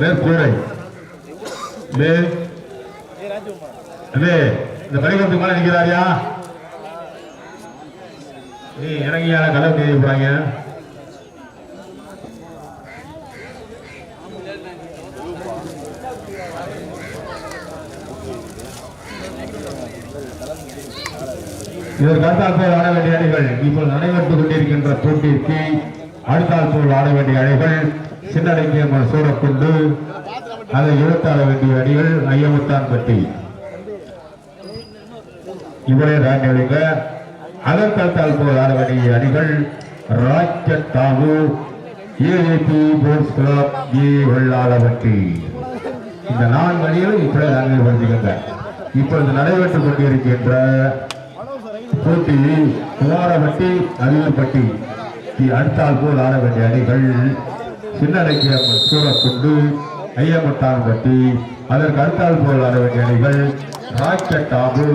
மேற்கூரை மே இந்த பள்ளிக்கூடத்துக்கு மேல நிக்கிறாரியா? நீ யாரா கலவு தேதி போறாங்க? இதற்கு அடுத்தால் போல் ஆட இப்போது நடைபெற்றுக் கொண்டிருக்கின்ற போட்டிக்கு அடுத்தால் போல் ஆட வேண்டிய அணிகள் சின்னடங்கிய சூடக்கொண்டு அதை இழுத்தாட வேண்டிய அணிகள் ஐயமுத்தான் பட்டி இவரே தாண்டியவங்க அதற்கடுத்தால் போல் ஆட வேண்டிய அணிகள் rocket தாவு AAP sports club A Vellalavatti இந்த நான்கு அணிகளும் இப்படி நன்மைப்படுத்திக்கின்ற இப்பொழுது நடைபெற்றுக் கொண்டிருக்கின்ற போட்டி குமாரப்பட்டி அரியப்பட்டி அடுத்தால் போல் ஆட வேண்டிய அணிகள் சின்னடைக்கிய சூரக்குண்டு ஐயமுட்டான்பட்டி அதற்கு அடுத்தால் போல் ஆட வேண்டிய அணிகள் ராக்கெட் ஆபு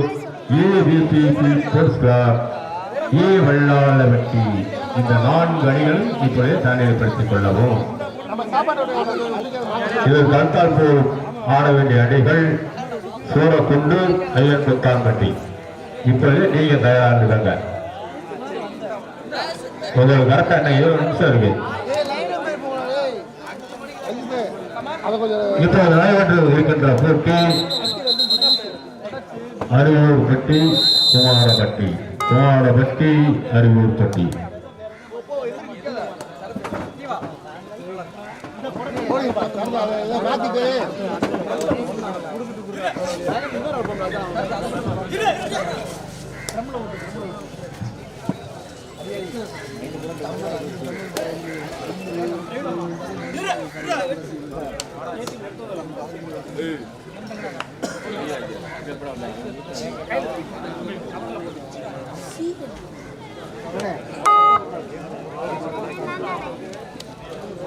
ஏபிபிபி ஸ்போர்ட்ஸ் கிளப் ஏ வெள்ளாளவட்டி இந்த நான்கு அணிகளும் இப்பொழுது தானியப்படுத்திக் கொள்ளவும். இதற்கு அடுத்தால் போல் ஆட வேண்டிய அணிகள் சூரக்குண்டு ஐயமுட்டான்பட்டி இப்பொழுது நீங்க தயாராக கொஞ்சம் கரெக்டா என்ன ஏழு நிமிஷம் இருக்கு. அதை கொஞ்சம் இப்போது நடைபெற்று இருக்கின்ற போட்டி அரியூர் பட்டி குமாரப்பட்டி குமாரப்பட்டி அரியூர் பட்டி போய்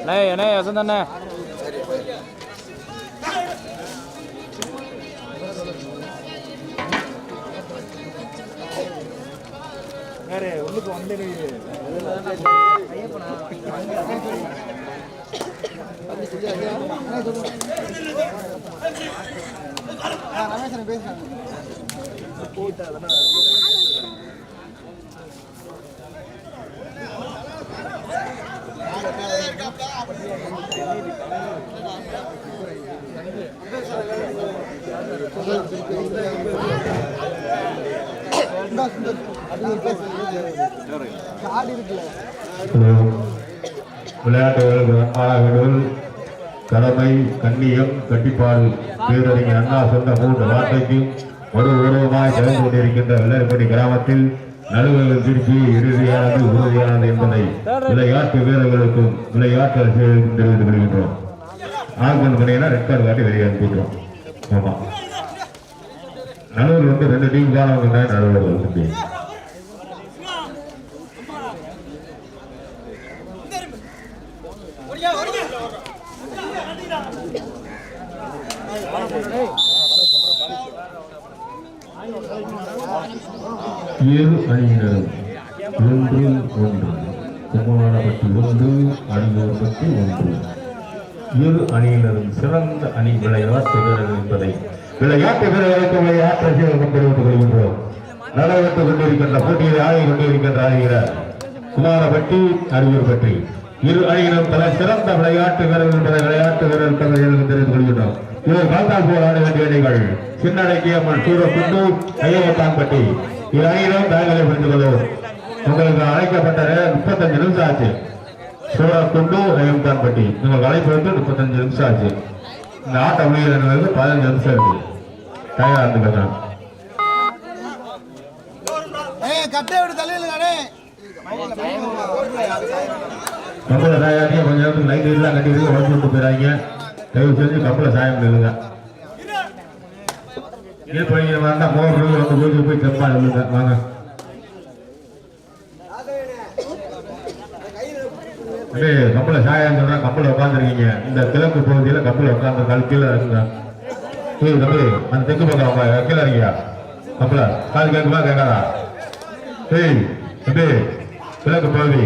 அண்ணே அண்ணே வசந்த் அண்ணே. ரமேசன் பேசுறாங்க காடு இருக்குல்ல விளையாட்டுகள் கடமை கண்ணியம் கட்டிப்பாடு பேரறிஞர் அண்ணா சொன்ன மூன்று வார்த்தைக்கும் ஒரு உருவமாய் கலந்து கொண்டிருக்கின்ற வெள்ளரிப்படி கிராமத்தில் நடுவர்கள் திருப்பி இறுதியானது உறுதியானது என்பதை விளையாட்டு வீரர்களுக்கும் விளையாட்டு ரசிகர்களுக்கும் தெரிவித்து வருகின்றோம் ஆகுமன் ரெட் கார்டு காட்டி வெளியே அனுப்பிடுறோம் ஆமா. நடுவர் வந்து ரெண்டு டீம் காலம் நடுவர்கள் ஏழு அணியினரும் ஒன்று ஒன்று. கும்பகோணப்பட்டி ஒன்று அணியூர்பட்டி ஒன்று. இரு அணியினரும் சிறந்த அணி விளையாட்டு வீரர்கள் என்பதை விளையாட்டு வீரர்களுக்கு விளையாட்டு ரசிகர்கள் தெரிவித்துக் கொள்கின்றோம். நடைபெற்றுக் கொண்டிருக்கின்ற போட்டியில் ஆடி கொண்டிருக்கின்ற அணியினர் குமாரப்பட்டி அரியூர்பட்டி இரு அணியினரும் தலை சிறந்த விளையாட்டு வீரர்கள் என்பதை விளையாட்டு வீரர்கள் தெரிந்து கொள்கின்றோம். இவர் காந்தால் போல் ஆட வேண்டிய அணிகள் சின்னடக்கிய அம்மன் சூரக்குண்டு ஐயவத்தான்பட்டி. இரு அணியினரும் தயங்களை புரிந்து கொள்வோம் உங்களுக்கு அழைக்கப்பட்ட முப்பத்தஞ்சு நிமிஷம் ஆச்சு. சூரக்குண்டு ஐயவத்தான்பட்டி உங்களுக்கு அழைப்பு வந்து முப்பத்தஞ்சு நிமிஷம் ஆச்சு. இந்த ஆட்டம் முடிகிறது பதினஞ்சு நிமிஷம் இருக்கு. தயாரா இருந்துக்கங்க ஏய் கட்டை விட்டு தள்ளிடுங்க கப்பலை சாயாட்டி கொஞ்ச நேரத்துக்கு லைட் எல்லாம் கட்டி வச்சு உடச்சு விட்டு போயிடாங்க தயவு செஞ்சு கப்பலை சாயம் நில்லுங்க. கீழ்ப்படிக்கிற மாதிரி இருந்தால் மோர் வந்து வந்து போய் போய் செப்பா நில்லுங்க வாங்க. அப்படியே கப்பலை சாயம் சொல்றேன் கப்பலை உட்காந்துருக்கீங்க இந்த கிழக்கு பகுதியில் கப்பலை உட்காந்து கால் கீழே இருக்குங்க ஏய் தம்பி அந்த தெற்கு பக்கம் அவங்க கீழே இருக்கியா கப்பலை? கால் கேட்குமா கேட்காதா ஏய் தம்பி கிழக்கு பகுதி.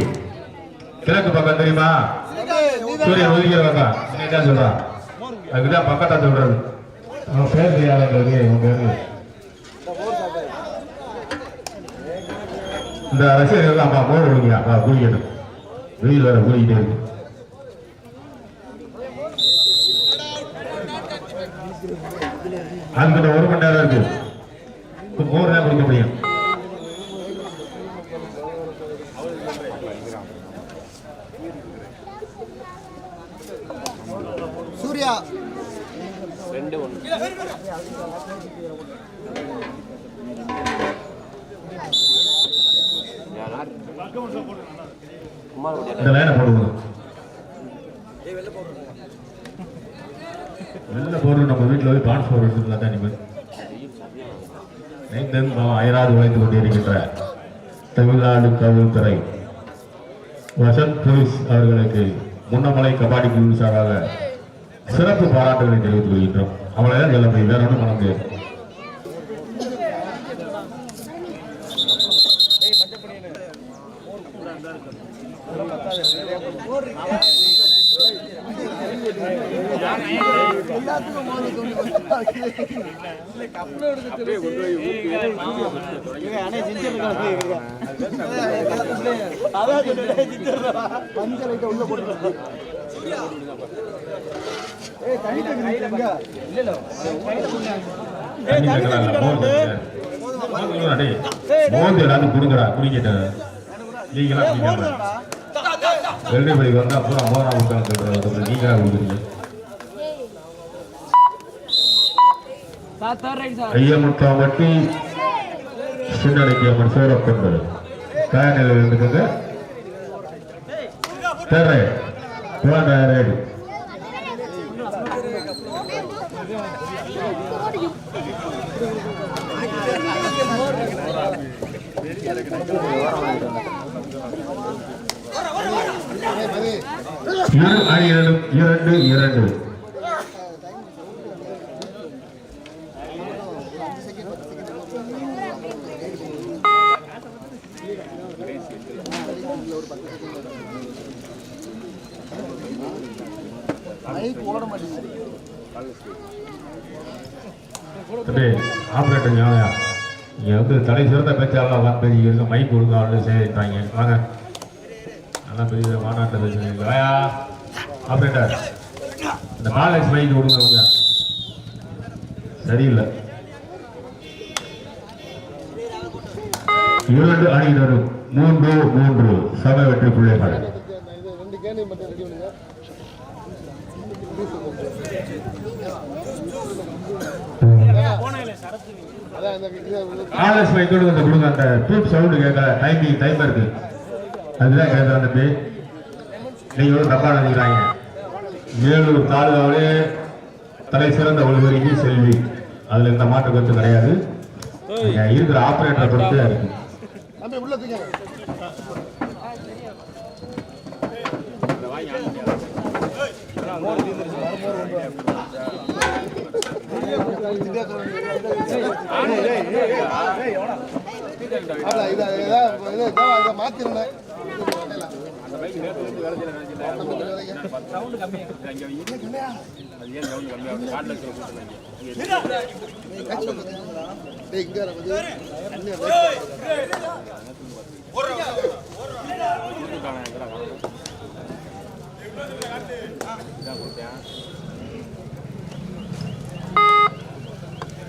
கிழக்கு பக்கம் தெரியுமா? சூரியன் உதிக்கிற பக்கம். என்ன சொல்றான் அதுக்குதான் பக்கத்தா சொல்றது. அவன் பேர் தெரியாத எங்களுக்கு உன் பேரு இந்த ரசிகர்கள் அப்பா போர் ஒழுங்கியா அப்பா குளிக்கணும் வெயில் வேற குளிக்கிட்டே இருக்கு. அதுக்கிட்ட ஒரு மணி நேரம் இருக்கு. இப்ப மோர் தான் குளிக்க முடியும் சூர்யா ரெண்டு ஒன்று. போடுவோம் வெளில போடுறது நம்ம வீட்டில் போய் பான்ஸ் போர் வச்சுருந்தா தான் இனிமேல். பாவம் அயராது உழைத்து கொண்டிருக்கின்ற தமிழ்நாடு காவல்துறை. வசந்த் போலீஸ் அவர்களுக்கு முன்னமலை கபாடி குழு சார்பாக சிறப்பு பாராட்டுகளை தெரிவித்துக் கொள்கின்றோம். அவளை தான் சொல்ல முடியும் வேற ஒன்றும் பண்ண முடியாது. எல்லாத்துக்கும் மோதி கொண்டு லைட்டை உள்ள போட்டு ஏய் தண்ணி இல்ல, தண்ணி. குடுங்கடா குடிக்கிட்டேன் நீங்களாம் வெள்ளை படி வந்தா பூரா மோரா விட்டாங்க சொல்றது நீங்களா குடுக்குறீங்க ஐயமுட்டாம்பட்டி சின்னடைக்கியம்மன் சூரப்பெண்கள் தயாரில் இருந்துக்கங்க தேவை ரெடி இரு அணியினரும் இரண்டு இரண்டு. மைக் ஓட மாட்டேங்குது. ஆப்ரேட்டர் ஞாபகம் இங்கே வந்து தலை சிறந்த பேச்சாளர் பெரிய பேசிக்கிறது மைக் ஒழுங்கா வந்து செய்கிறாங்க வாங்க. நல்லா பெரிய மாநாட்டில் பேசுறீங்க. வாயா ஆப்ரேட்டர் இந்த நாலேஜ் மைக் கொடுங்க கொஞ்சம் சரியில்லை. இரண்டு அணியினரும் மூன்று மூன்று சம வெற்றி பிள்ளைகள். அதான் இந்த இது ஆர்எஸ் கொஞ்சம் கொடுங்க. அந்த டூப் சவுண்டு கேட்கல. டைமிங் டைம் இருக்கு. அதுதான் கேட்குற தம்பி நீங்க ஒரு தப்பா நினைக்கிறாங்க? வேலூர் தாலுகாவிலே தலை சிறந்த ஒளிபெருக்கி செல்வி. அதுல இந்த மாற்று கருத்து கிடையாது. இருக்கிற ஆப்ரேட்டரை பொறுத்து தான் இருக்கு. அதான் மைக் யார்கிட்ட கொடுத்தாங்க பாலா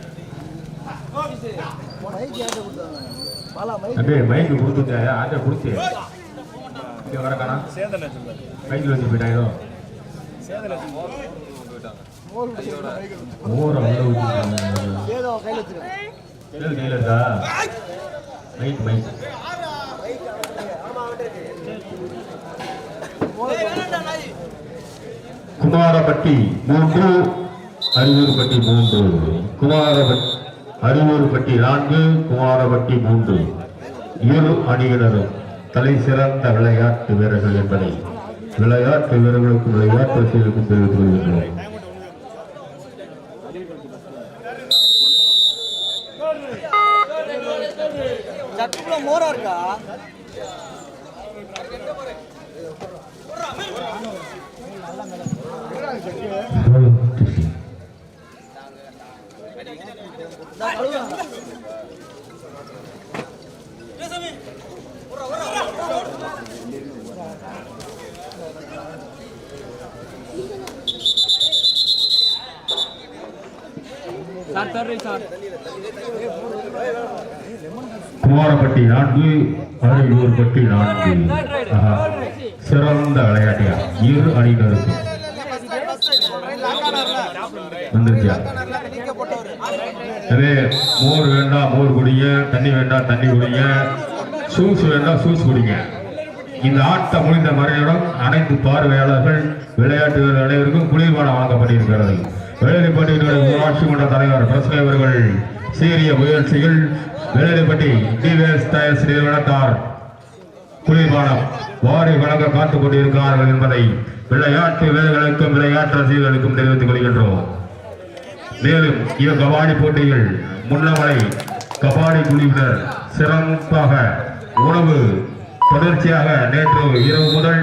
மைக் தம்பி மைக்கு கொடுத்துட்டேன் ஆட்டை கொடுத்து. இங்க வர காணா மைக்கில் வச்சு மைக் ஊரை உள்ள ஊற்றிட்டாங்க கையில் இருக்கா? மைக் மைக் குமாரப்பட்டி மூன்று அரியூர்பட்டி மூன்று. குமாரபட்டி அரியூர்பட்டி நான்கு குமாரப்பட்டி மூன்று. இரு அணியினரும் தலை சிறந்த விளையாட்டு வீரர்கள் என்பதை விளையாட்டு வீரர்களுக்கும் விளையாட்டு ரசிகர்களுக்கும் தெரிவித்துக் கொள்கின்றோம். மோரா இருக்கா? தர்றி சார் குமாரப்பட்டி நான்கு அரியலூர்பட்டி நான்கு. சிறந்த விளையாட்டியா. இரு அணியினருக்கும் வந்துருச்சியா அதே மோர் வேண்டாம் மோர் குடிங்க தண்ணி வேண்டாம் தண்ணி குடிங்க. சூஸ் வேண்டாம் சூஸ் குடிங்க. இந்த ஆட்டம் முடிந்த மறுநிடம் அனைத்து பார்வையாளர்கள் விளையாட்டு வீரர்கள் அனைவருக்கும் குளிர்பானம் வழங்கப்பட்டிருக்கிறது. வேலைப்பட்டி ஊராட்சி மன்ற தலைவர் பிரசனை அவர்கள் சீரிய முயற்சிகள் வேலைப்பட்டி டிவிஎஸ் டயர்ஸ் நிறுவனத்தார் குளிர்பானம் வாரி வழங்க காத்துக் கொண்டிருக்கிறார்கள் என்பதை விளையாட்டு வீரர்களுக்கும் விளையாட்டு ரசிகர்களுக்கும் தெரிவித்துக் கொள்கின்றோம். மேலும் இவ் கபாடி போட்டியில் முன்னவரை கபாடி குழுவினர் சிறப்பாக உணவு தொடர்ச்சியாக நேற்று இரவு முதல்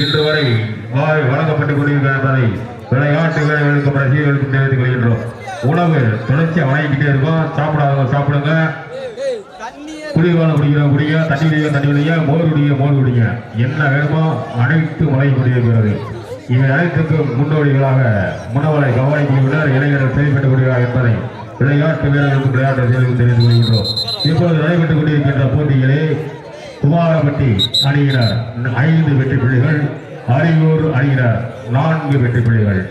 இன்று வரை வாய் வழங்கப்பட்டுக் கொண்டிருக்கிறது விளையாட்டு வீரர்களுக்கும் ரசிகர்களுக்கும் தெரிவித்துக் கொள்கின்றோம். உணவு தொடர்ச்சியாக வழங்கிக்கிட்டே இருக்கும். சாப்பிடாதவங்க சாப்பிடுங்க. குடிவான குடிக்கிற குடிங்க தண்ணி குடிங்க தண்ணி குடிங்க மோர் குடிங்க மோர் குடிங்க. என்ன வேணுமோ அனைத்து வழங்கி கொண்டிருக்கிறது. இவை அனைத்துக்கும் முன்னோடிகளாக முன்னவரை கவனிக்கின்றனர் இளைஞர்கள் செயல்பட்டுக் கொள்கிறார் என்பதை விளையாட்டு வீரர்களுக்கு விளையாட்டு ரசிகர்களுக்கு தெரிந்து கொள்கின்றோம். இப்பொழுது நடைபெற்றுக் கொண்டிருக்கின்ற போட்டிகளே குமாரப்பட்டி அணியினர் ஐந்து வெற்றி புள்ளிகள் அரியூர் அணியினர் நான்கு வெற்றி புள்ளிகள்.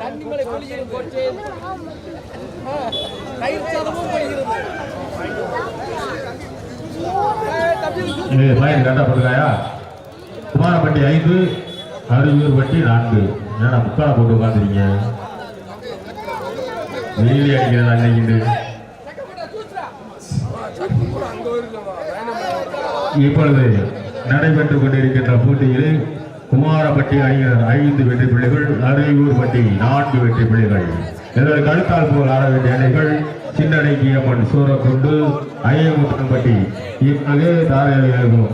தண்ணி மலை பொழிகிறது போட்டு தயிர் சாதமும் பொழிகிறது இது கரெக்டாக போட்டுருக்காயா? குமாரப்பட்டி ஐந்து அரியூர் பட்டி நான்கு. ஏன்னா முக்கால போட்டு உட்காந்துருக்கீங்க வெயிலே அடிக்கிறதா இப்பொழுது நடைபெற்றுக் கொண்டிருக்கின்ற போட்டியில் குமாரப்பட்டி அணியினர் ஐந்து வெற்றி பிள்ளைகள் அரியூர் பட்டி நான்கு வெற்றி பிள்ளைகள். இதற்கு அடுத்தால் போல் ஆட வேண்டிய அணிகள் சின்னடைக்கியம்மன் சூரக்குண்டு ஐயமுத்தன்பட்டி இப்பொழுது தாரையில் இருக்கும்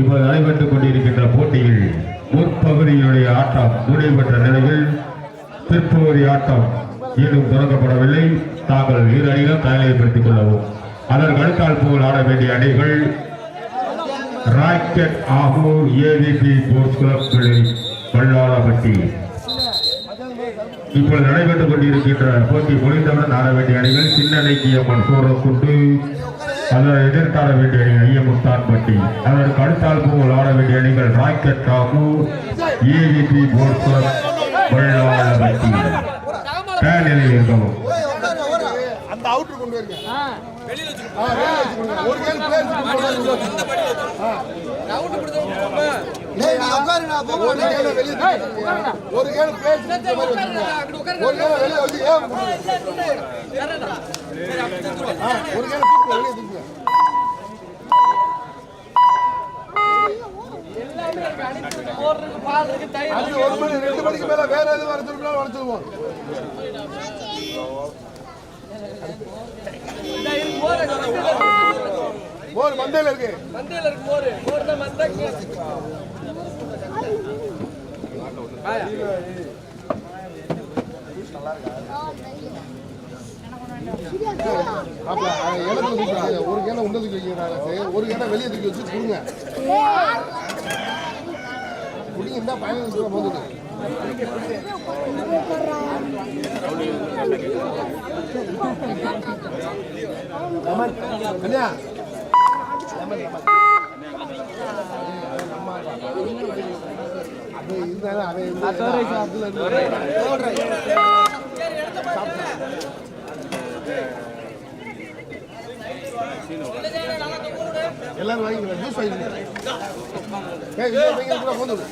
இப்போது நடைபெற்றுக் கொண்டிருக்கின்ற போட்டியில் முற்பகுதியினுடைய ஆட்டம் முடிவுபெற்ற நிலையில் பிற்பகுதி ஆட்டம் இன்னும் தொடங்கப்படவில்லை. தாங்கள் இரு அணிகள் தயாரிப்படுத்திக் கொள்ளவும். அதற்கு அடுத்தால் போல் ஆட வேண்டிய அணிகள் rocket Agur AVP sports club பிள்ளை பல்லாளப்பட்டி இப்பொழுது நடைபெற்றுக் கொண்டிருக்கின்ற போட்டி முடிந்தவுடன் ஆட வேண்டிய அணிகள் சின்ன சின்னனைக்கியம்மன் சூரக்குண்டு அதனை எதிர்த்தாட வேண்டிய அணி ஐயமுத்தான்பட்டி அதற்கு அடுத்தால் போல் ஆட வேண்டிய அணிகள் rocket Agur AVP club Pallalapatti நிலையில் இருக்கவும் அந்த அவுட்டர் கொண்டு வரீங்க வெளியில வச்சுக்கோங்க. ஒரு கேள் பிளேயர் ஒரு கேள் வெளியே தூக்குங்க. ஒரு ஒரு மணி ரெண்டு மணிக்கு மேல வேற எதுவும் வர திரும்பினாலும் மோர் மந்தையில இருக்கு. மந்தையில இருக்கு. மோர். மோர் தான் மந்தை ஒரு கேனை உள்ள தூக்கி வைக்கிறாங்க ஒரு கேனை வெளியே தூக்கி வச்சு கொடுங்க. குடிங்க இருந்தா பதினஞ்சு ரூபா போதும் இருந்தாலும் எல்லாரும் வாங்கிக்கலாம் ஜூஸ் வாங்கிக்கலாம் போதும்.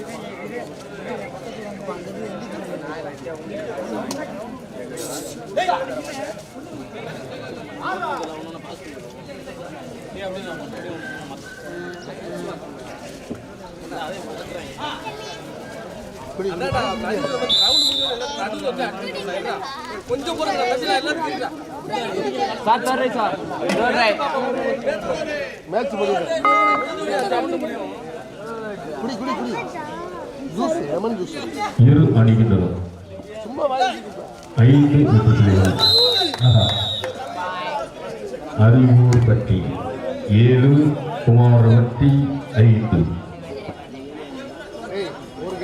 கொஞ்சம் போறாங்க சார் சார் மேட்ச் குடி குடி குடி ஜூஸ் லெமன் ஜூஸ் இரு அணிகின்றன சும்மா வாங்கி ஐந்து அறிவூர் பட்டி ஏழு குமாரவட்டி ஐந்து. ஏய் ஒரு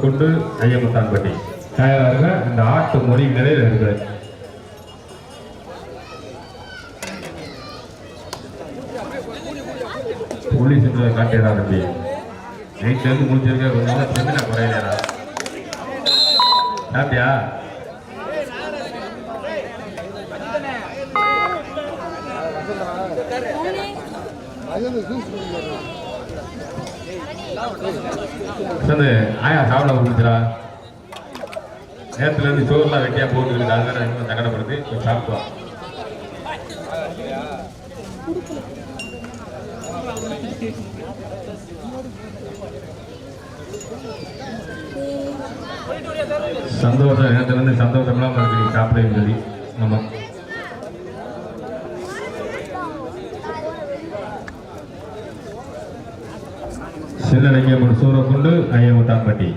கொண்டு ஐயமுத்தான்பட்டி தயாராக இந்த ஆட்டு மொழி நிறைய இருக்கிறது புள்ளி சென்று காட்டிடா தம்பி? நைட் சேர்ந்து முடிஞ்சிருக்க. கொஞ்சம் நாள் செமினா குறையிலடா. சாப்பிட்டியா? ஆயா சாப்பிட முடிஞ்சிடா நேரத்துல இருந்து சோறுலாம் வெட்டியா போட்டுருக்கு அதுதான் இன்னும் சாப்பிட்டு சந்தோஷம் நேரத்துல இருந்து சந்தோஷம்லாம் இருக்கு நீ சாப்பிடன்னு சொல்லி நம்ம சின்னடைக்கம்மன் சூரக்குண்டு ஐயமுத்தாம்பட்டி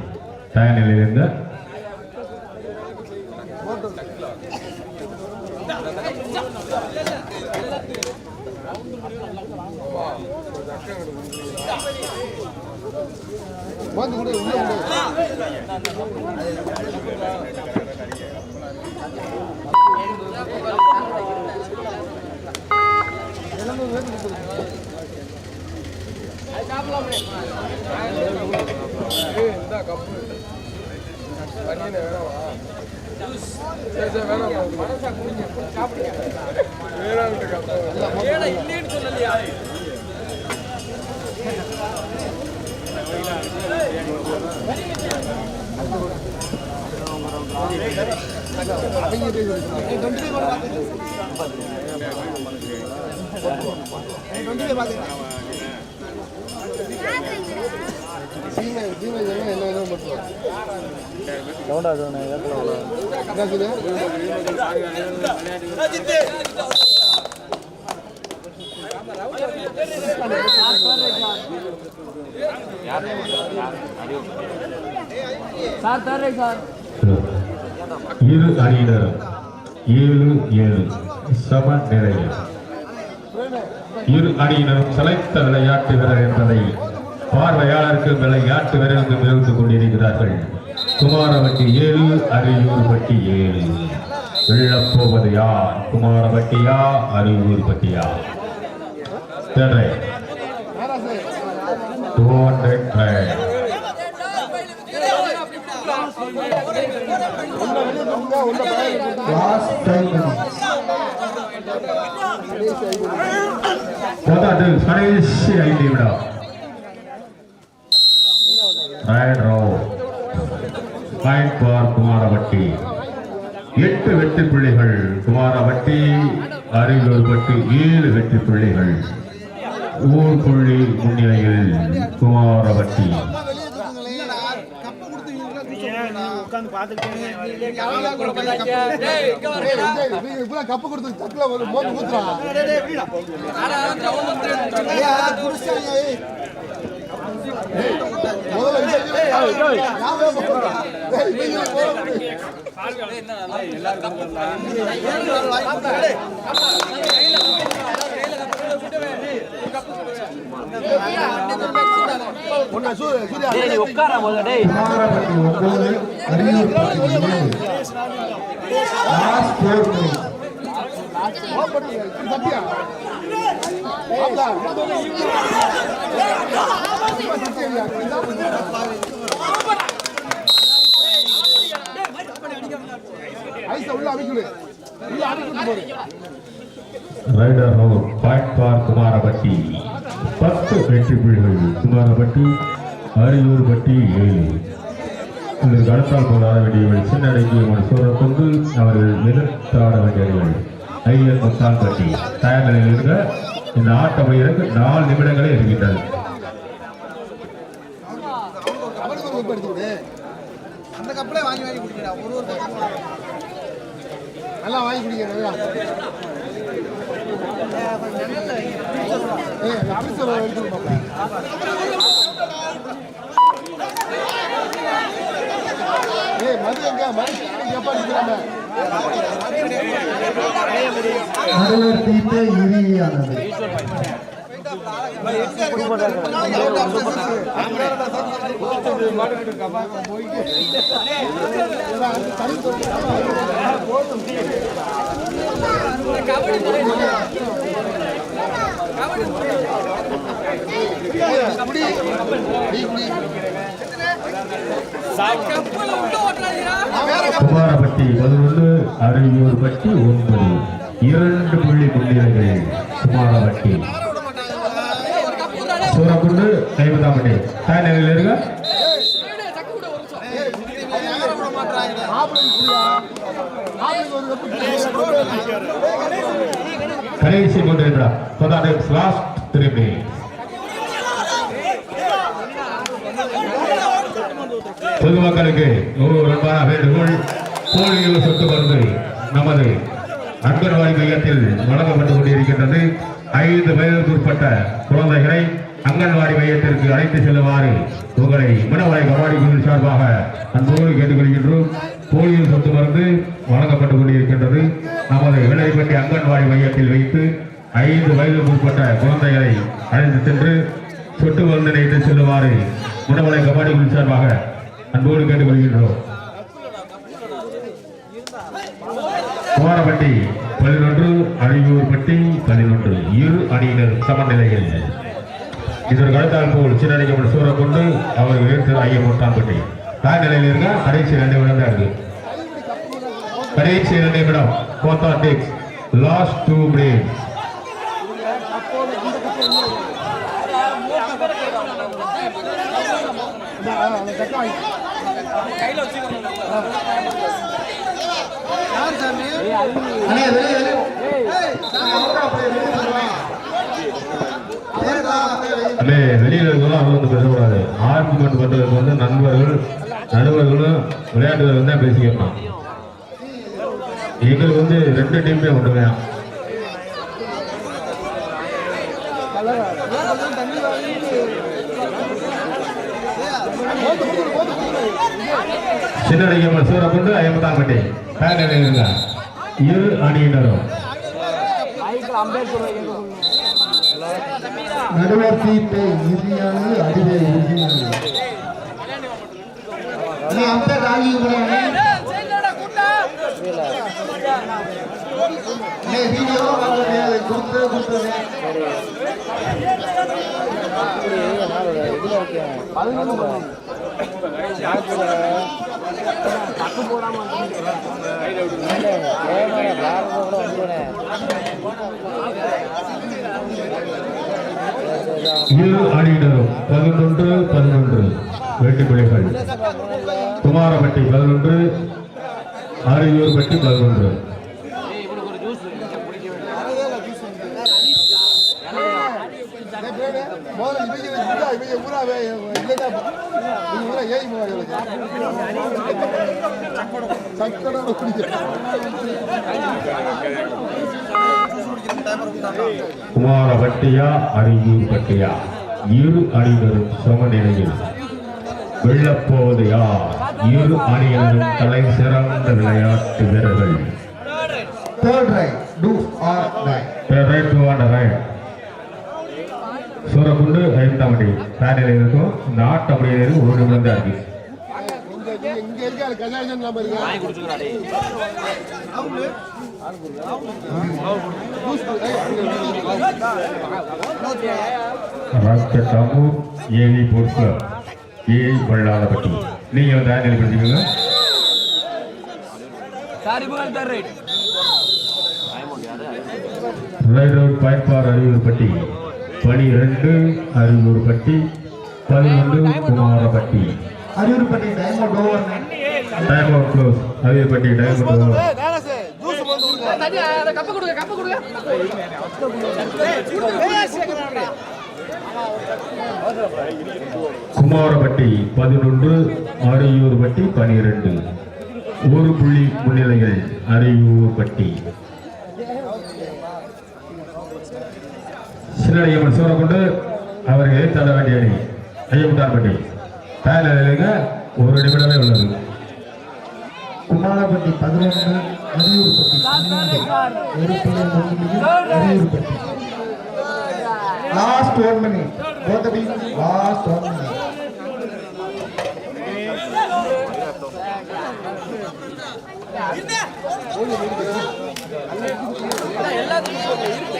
தயார் நிலையில் வந்து கொடு உள்ள சார் சார் இரு அணியினர் ஏழு ஏழு சம நிலையில். இரு அணியினரும் செலைத்த விளையாட்டு வீரர் என்பதை பார்வையாளருக்கு விளையாட்டு வீரர் என்று தெரிவித்துக் கொண்டிருக்கிறார்கள். குமாரவட்டி ஏழு அரியூர் பட்டி ஏழு. வெள்ளப்போவது யார் குமாரவட்டியா அரியூர் பட்டியா? தேர்ட் டூ ஹண்ட்ரட் ஒன்றை கடைசி ஐந்து போதாது கடைசி ஐந்து ரோ பாயிண்ட் ஃபார் குமாரவட்டி. எட்டு வெற்றி புள்ளிகள் குமாரவட்டி அரியலூர் பட்டி ஏழு வெற்றி புள்ளிகள். ஊர் புள்ளி முன்னிலையில் குமாரவட்டி. கப்பு கொடுத்து தட்டுல ஒரு மோந்து ஊத்துறா. உட்கார முதல்ல டேய் raider out point for Kumarapatti பத்து வெற்றி புள்ளிகள் குமாரபட்டி அரியூர் பட்டி ஏழு. இதற்கு அடுத்தால் போல் ஆட வேண்டியவர்கள் சின்னடங்கிய சோழ கொண்டு அவர்கள் எதிர்த்தாட வேண்டியவர்கள் ஐயர் முத்தான் பட்டி தயார் நிலையில் இருக்க இந்த ஆட்ட முடிவதற்கு நாலு நிமிடங்களே இருக்கின்றது ஒரு அந்த வாங்கி வாங்கி ஒரு நல்லா வாங்கி குடிக்கிறேன் ஏய் ஏய் மது எங்க? மது எப்ப தீர்த்த இறுதியானது. குடி பதினொன்று அறுநூறு பட்டி ஒன்பது. இரண்டு புள்ளி முன்னிலைகளில் சுமார பட்டி. சூரக்குண்டு ஐம்பதாம் பட்டி. தயார் நிலையில் இருக்க கடைசி மூன்று நிமிடம். லாஸ்ட் த்ரீ மினிட்ஸ் பொதுமக்களுக்கு நூறு ரூபாய் வேண்டுகோள். போலியோ சொத்து மருந்து நமது அங்கன்வாடி மையத்தில் வழங்கப்பட்டுக் கொண்டிருக்கின்றது. ஐந்து வயதுக்குட்பட்ட குழந்தைகளை அங்கன்வாடி மையத்திற்கு அழைத்து செல்லுமாறு உங்களை மனவரை கபாடி குழு சார்பாக அன்போடு கேட்டுக்கொள்கின்றோம். போலியோ சொத்து மருந்து வழங்கப்பட்டுக் கொண்டிருக்கின்றது. நமது விலைப்பட்டி அங்கன்வாடி மையத்தில் வைத்து ஐந்து வயதுக்குட்பட்ட குழந்தைகளை அழைத்து சென்று சொட்டு மருந்து நினைத்து செல்லுமாறு மனவரை கபாடி குழு சார்பாக அன்போடு கேட்டுக்கொள்கின்றோம். கோரப்பட்டி பதினொன்று அழியூர்பட்டி பதினொன்று இரு அணியினர் சமநிலையில். இதற்கு அடுத்தால் போல் சின்னடிக்கப்பட்ட சூற கொண்டு அவர்கள் எடுத்து ஐயம் முட்டாம்பட்டி தாய் நிலையில் இருக்க கடைசி ரெண்டு நிமிடம் தான் இருக்கு கடைசி ரெண்டு நிமிடம் கோத்தா டேக்ஸ் லாஸ்ட் டூ மினிட்ஸ் கையில் வச்சுக்கணும் அண்ணே வெளியே வெளியே அண்ணே வெளியில இருக்கவங்க அவங்க வந்து பேசக்கூடாது. ஆர்குமெண்ட் பண்றதுக்கு வந்து நண்பர்கள் நடுவர்களும் விளையாட்டு வீரர்கள் தான் பேசிக்கணும் எங்களுக்கு வந்து ரெண்டு டீமே ஒன்றுமையா சின்னடிக்கப்பட்ட சூற கொண்டு ஐம்பதாம் பட்டி இரு அணியினரும். மைக்கில் நடுவர் இறுதியானது அதுவே இறுதியானது அண்ணே அந்த கூட இரு அணியினரும் பதினொன்று பதினொன்று. வேட்டுப்பிள்ளைகள் குமாரப்பட்டி பதினொன்று அரியூர் பட்டி பதினொன்று டேய், முதல்ல இவங்க ஊரா இவங்க ஊராவே இல்லைன்னா இவங்க ஊரா ஏய் போவாங்க சக்கடம் குடிக்க குமாரபட்டியா அரியூர் பட்டியா இரு அணியினரும் சமநிலையில். வெள்ளப்போவது யார் இரு அணியினரும் தலை சிறந்த விளையாட்டு வீரர்கள். Third right, do or die. Right to on right Surakkundu ஐந்தாம் அடி. பேனில் இருக்கும். இந்த ஆட்டம் அப்படியே ஒரு நிமிடம் தான் இருக்கு. இங்க இங்க இருக்க கஜாஜன் நம்ம இருக்கு வாங்கி குடிச்சுக்கடா டேய் ராக்கெட் அமு ஏவி பொறுப்பு ஏ வள்ளாளப்பட்டி நீங்க வந்து புகழ் தர் ரைட் ரைட் அவுட் பயன்பார் அறிவுறுப்பட்டி பனிரெண்டு அறிவுறுப்பட்டி பதினொன்று Kumarapatti Ariyurpatti diamond over time out close Arivurupatti time out over Kumarapatti பதினொன்று அரியூர்பட்டி பனிரெண்டு. ஒரு புள்ளி முன்னிலையில் அரியூர்பட்டி சின்னடியம்மன் சூரக்குண்டு அவருக்கு தள்ள வேண்டிய அணி ஐயமுட்டார்பட்டி பேனலுங்க ஒரு நிமிடமே உள்ளது. குமாரப்பட்டி பதினொன்று அரியூர்பட்டி பன்னெண்டு ஒரு புள்ளி முன்னிலையில் Ariyurpatti last one minute both last one minute இந்த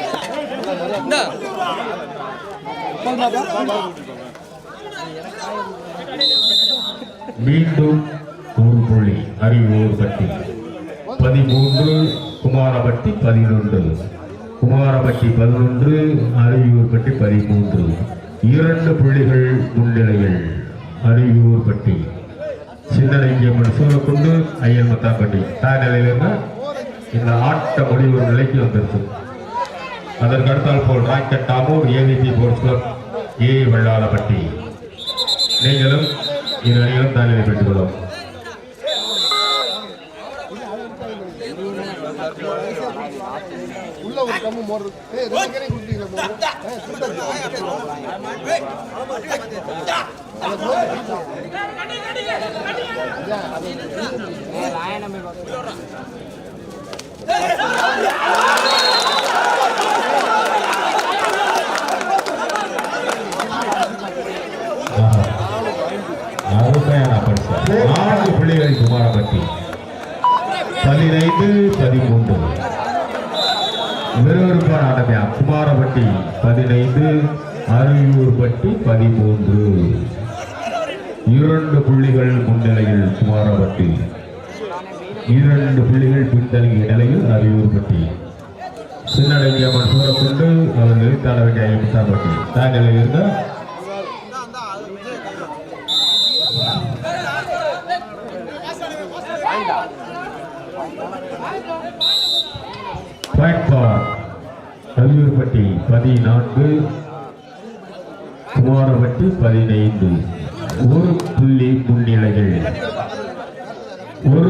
மீண்டும் ஒரு புள்ளி அரியூர்பட்டி பதிமூன்று குமாரபட்டி பதினொன்று. குமாரபட்டி பதினொன்று அரியூர்பட்டி பதிமூன்று. இரண்டு புள்ளிகள் முன்னிலையில் அரியூர்பட்டி சின்னலிங்கம்மன் சூழக்கொண்டு ஐயன் மத்தாப்பட்டி. தாய்நிலையிலிருந்து இந்த ஆட்ட முடிவு நிலைக்கு வந்திருக்கு. அதற்கு அடுத்தால் போல் ராக்கெட் ஏவிபி போர்ட்ஸ் கிளப் ஏ வெள்ளாளப்பட்டி நீங்களும் இரு அணிகளும் தானிலை பெற்றுக் கொள்ளும் உள்ள ஒரு கம்மு மோர் நான்கு பிள்ளைகளை குமாரப்பட்டி பதினைந்து பதிமூன்று. விறுவிறுப்பான ஆட்டமையா குமாரப்பட்டி பதினைந்து அரியூர்பட்டி பதிமூன்று. இரண்டு புள்ளிகள் முன்னிலையில் குமாரப்பட்டி இரண்டு புள்ளிகள் பின்தங்கிய நிலையில் அரியூர்பட்டி சின்னடங்கியம்மன் சூரக்கொண்டு அவர் நிறுத்தாட வேண்டிய ஐம்பத்தாம்பட்டி தான் நிலையில் இருந்த கல்லூர்பட்டி பதினான்கு குமாரப்பட்டி பதினைந்து ஒரு புள்ளி முன்னிலைகள். ஒரு